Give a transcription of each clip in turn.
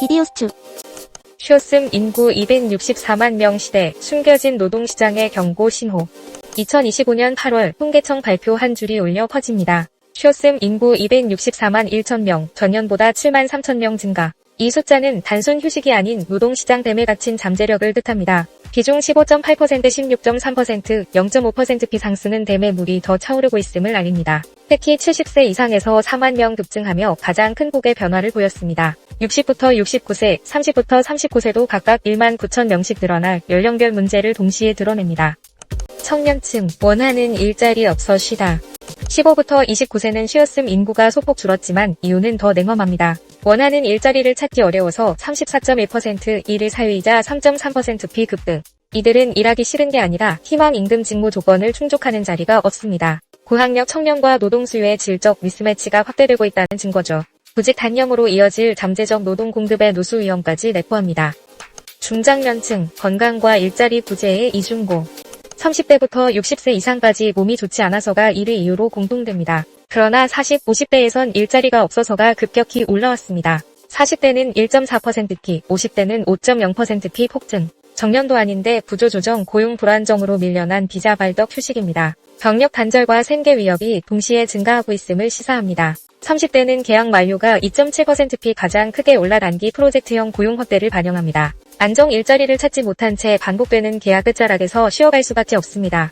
비디오 스튜 쇼슴 인구 264만 명 시대 숨겨진 노동시장의 경고 신호. 2025년 8월 통계청 발표 한 줄이 울려 퍼집니다. 쇼슴 인구 264만 1천 명, 전년보다 7만 3천 명 증가. 이 숫자는 단순 휴식이 아닌 노동시장 댐에 갇힌 잠재력을 뜻합니다. 비중 15.8%, 16.3%, 0.5%피 상승은 댐의 물이 더 차오르고 있음을 알립니다. 특히 70세 이상에서 4만 명 급증하며 가장 큰 폭의 변화를 보였습니다. 60부터 69세, 30부터 39세도 각각 1만 9천 명씩 늘어나 연령별 문제를 동시에 드러냅니다. 청년층, 원하는 일자리 없어 쉬다. 15부터 29세는 쉬었음 인구가 소폭 줄었지만 이유는 더 냉엄합니다. 원하는 일자리를 찾기 어려워서 34.1% 일을 사유이자 3.3% 비 급등. 이들은 일하기 싫은 게 아니라 희망 임금 직무 조건을 충족하는 자리가 없습니다. 고학력 청년과 노동 수요의 질적 미스매치가 확대되고 있다는 증거죠. 구직 단념으로 이어질 잠재적 노동 공급의 누수 위험까지 내포합니다. 중장년층, 건강과 일자리 부재의 이중고. 30대부터 60세 이상까지 몸이 좋지 않아서가 이를 이유로 공통됩니다. 그러나 40, 50대에선 일자리가 없어서가 급격히 올라왔습니다. 40대는 1.4%피, 50대는 5.0%피 폭증. 정년도 아닌데 구조조정 고용 불안정으로 밀려난 비자발덕 휴식입니다. 병력 단절과 생계 위협이 동시에 증가하고 있음을 시사합니다. 30대는 계약 만료가 2.7%피 가장 크게 올라 단기 프로젝트형 고용 확대를 반영합니다. 안정 일자리를 찾지 못한 채 반복되는 계약 끝자락에서 쉬어갈 수밖에 없습니다.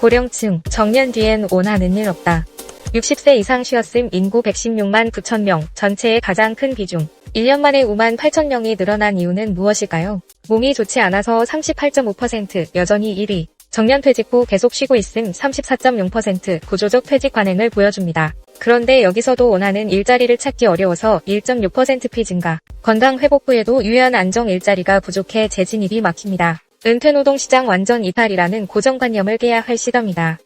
고령층, 정년 뒤엔 원하는 일 없다. 60세 이상 쉬었음 인구 116만 9천 명, 전체의 가장 큰 비중. 1년 만에 5만 8천 명이 늘어난 이유는 무엇일까요? 몸이 좋지 않아서 38.5%, 여전히 1위. 정년 퇴직 후 계속 쉬고 있음 34.0% 구조적 퇴직 관행을 보여줍니다. 그런데 여기서도 원하는 일자리를 찾기 어려워서 1.6%피 증가. 건강 회복 후에도 유연 안정 일자리가 부족해 재진입이 막힙니다. 은퇴 노동 시장 완전 이탈이라는 고정관념을 깨야 할 시점이다.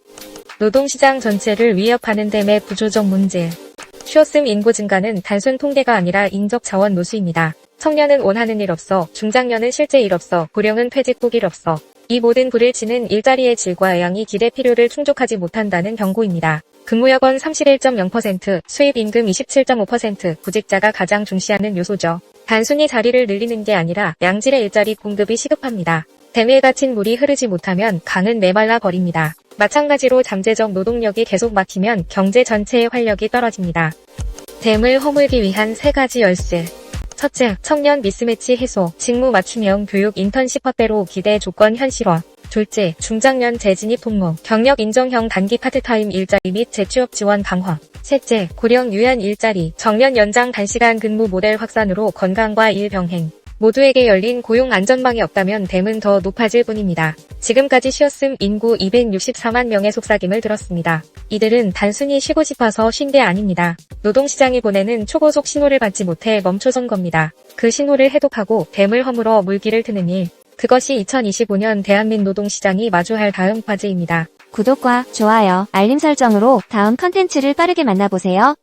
노동시장 전체를 위협하는 댐의 구조적 문제. 쉬었음 인구 증가는 단순 통계가 아니라 인적 자원 노수입니다. 청년은 원하는 일 없어, 중장년은 실제 일 없어, 고령은 퇴직 후일 없어. 이 모든 불을 치는 일자리의 질과 양이 기대 필요를 충족하지 못한다는 경고입니다. 근무여건 31.0%, 수입 임금 27.5%, 구직자가 가장 중시하는 요소죠. 단순히 자리를 늘리는 게 아니라 양질의 일자리 공급이 시급합니다. 댐에 갇힌 물이 흐르지 못하면 강은 메말라 버립니다. 마찬가지로 잠재적 노동력이 계속 막히면 경제 전체의 활력이 떨어집니다. 댐을 허물기 위한 세 가지 열쇠. 첫째, 청년 미스매치 해소, 직무 맞춤형 교육 인턴십 확대로 기대 조건 현실화. 둘째, 중장년 재진입 통로, 경력 인정형 단기 파트타임 일자리 및 재취업 지원 강화. 셋째, 고령 유연 일자리, 정년 연장 단시간 근무 모델 확산으로 건강과 일 병행. 모두에게 열린 고용 안전망이 없다면 댐은 더 높아질 뿐입니다. 지금까지 쉬었음 인구 264만 명의 속삭임을 들었습니다. 이들은 단순히 쉬고 싶어서 쉰 게 아닙니다. 노동시장이 보내는 초고속 신호를 받지 못해 멈춰선 겁니다. 그 신호를 해독하고 댐을 허물어 물기를 트는 일. 그것이 2025년 대한민 노동시장이 마주할 다음 과제입니다. 구독과 좋아요, 알림 설정으로 다음 컨텐츠를 빠르게 만나보세요.